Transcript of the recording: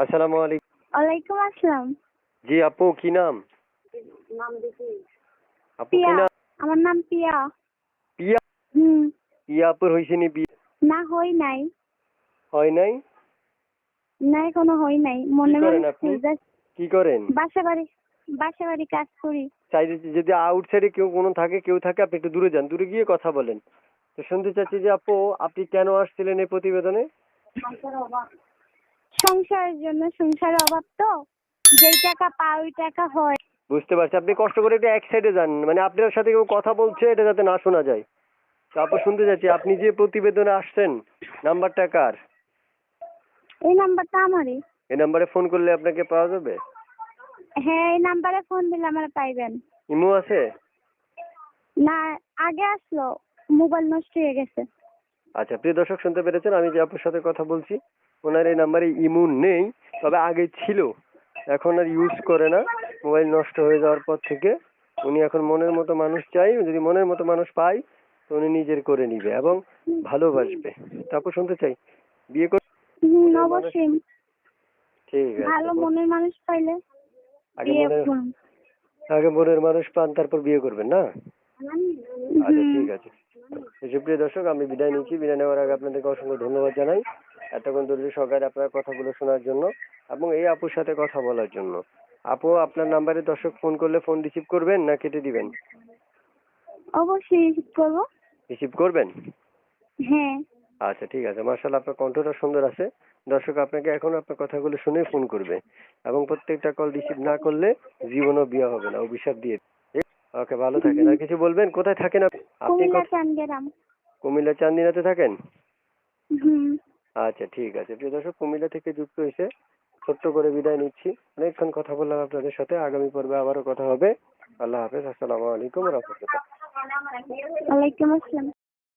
আসসালামু আলাইকুম। ওয়ালাইকুম আসসালাম। জি আপু কি নাম? আপু কি নাম? আমার নাম পিয়া। পিয়া? হুম। পিয়া আপুর হয়েছে নি বিয়ে? না হই নাই। হয় নাই? না এখনও হই নাই। মনে করেন মনে আপনি? কি করেন? বাসা বাড়ি বাসা বাড়ি কাজ করি। চাইলে যদি আউটসাইডে কেউ কোনো থাকে কেউ থাকে আপনি একটু দূরে যান দূরে গিয়ে কথা বলেন। তো শুনতে চাচ্ছি যে আপু আপনি কেন আসছিলেন এই প্রতিবেদনে? সংসারের জন্য সংসারের অভাব তো। যেই টাকা পাই ওই টাকা হয়। বুঝতে পারছি। আপনি কষ্ট করে একটু এক সাইডে যান। মানে আপনার সাথে কেউ কথা বলছে এটা যাতে না শোনা যায়। তো আপু শুনতে চাচ্ছি আপনি যে প্রতিবেদনে আসছেন নাম্বারটা কার? এই নাম্বারটা আমারই। এই নাম্বারে ফোন করলে আপনাকে পাওয়া যাবে? হ্যাঁ এই নাম্বারে ফোন দিলে আমার পাইবেন। ইমো আছে? না আগে আসলো। মোবাইল নষ্ট হয়ে গেছে। আচ্ছা প্রিয় দর্শক শুনতে পেরেছেন? আমি যে আপনার সাথে কথা বলছি ওনার এই নাম্বারে ইমো নেই তবে আগে ছিল। এখন আর ইউজ করে না। মোবাইল নষ্ট হয়ে যাওয়ার পর থেকে উনি এখন মনের মতো মানুষ চাই যদি মনের মতো মানুষ পায় তো উনি নিজের করে নিবে এবং ভালোবাসবে। তারপর শুনতে চাই? বিয়ে করে অবশ্যই। ঠিক আছে ভালো মনের মানুষ পাইলে। আগে মনের মানুষ পান তারপর বিয়ে করবেন না? আচ্ছা ঠিক আছে। সুপ্রিয় দর্শক আমি বিদায় নিচ্ছি। বিদায় নেওয়ার আগে আপনাদেরকে অসংখ্য ধন্যবাদ জানাই। এতক্ষণ ধৈর্য সহকারে আপনার কথাগুলো শোনার জন্য এবং এই আপুর সাথে কথা বলার জন্য। আপু আপনার নাম্বারে দর্শক ফোন করলে ফোন রিসিভ করবেন না কেটে দিবেন? অবশ্যই রিসিভ করব। রিসিভ করবেন? হ্যাঁ। আচ্ছা ঠিক আছে। মার্শাল আপনার কণ্ঠটা সুন্দর আছে। দর্শক আপনাকে এখন আপনার কথাগুলো শুনে ফোন করবে এবং প্রত্যেকটা কল রিসিভ না করলে জীবনও বিয়ে হবে না। অভিশাপ দিয়ে ওকে ভালো থাকেন। আর কিছু বলবেন? কোথায় থাকেন আপনি? কুমিল্লা চান্দিরাম। কুমিল্লা চান্দিনাতে থাকেন? আচ্ছা ঠিক আছে। প্রিয় দর্শক কুমিল্লা থেকে যুক্ত হয়েছে। ছোট্ট করে বিদায় নিচ্ছি। অনেকক্ষণ কথা বললাম আপনাদের সাথে। আগামী পর্বে আবারও কথা হবে। আল্লাহ হাফেজ। আসসালামু আলাইকুম রহমতুল্লাহ। ওয়ালাইকুম আসসালাম।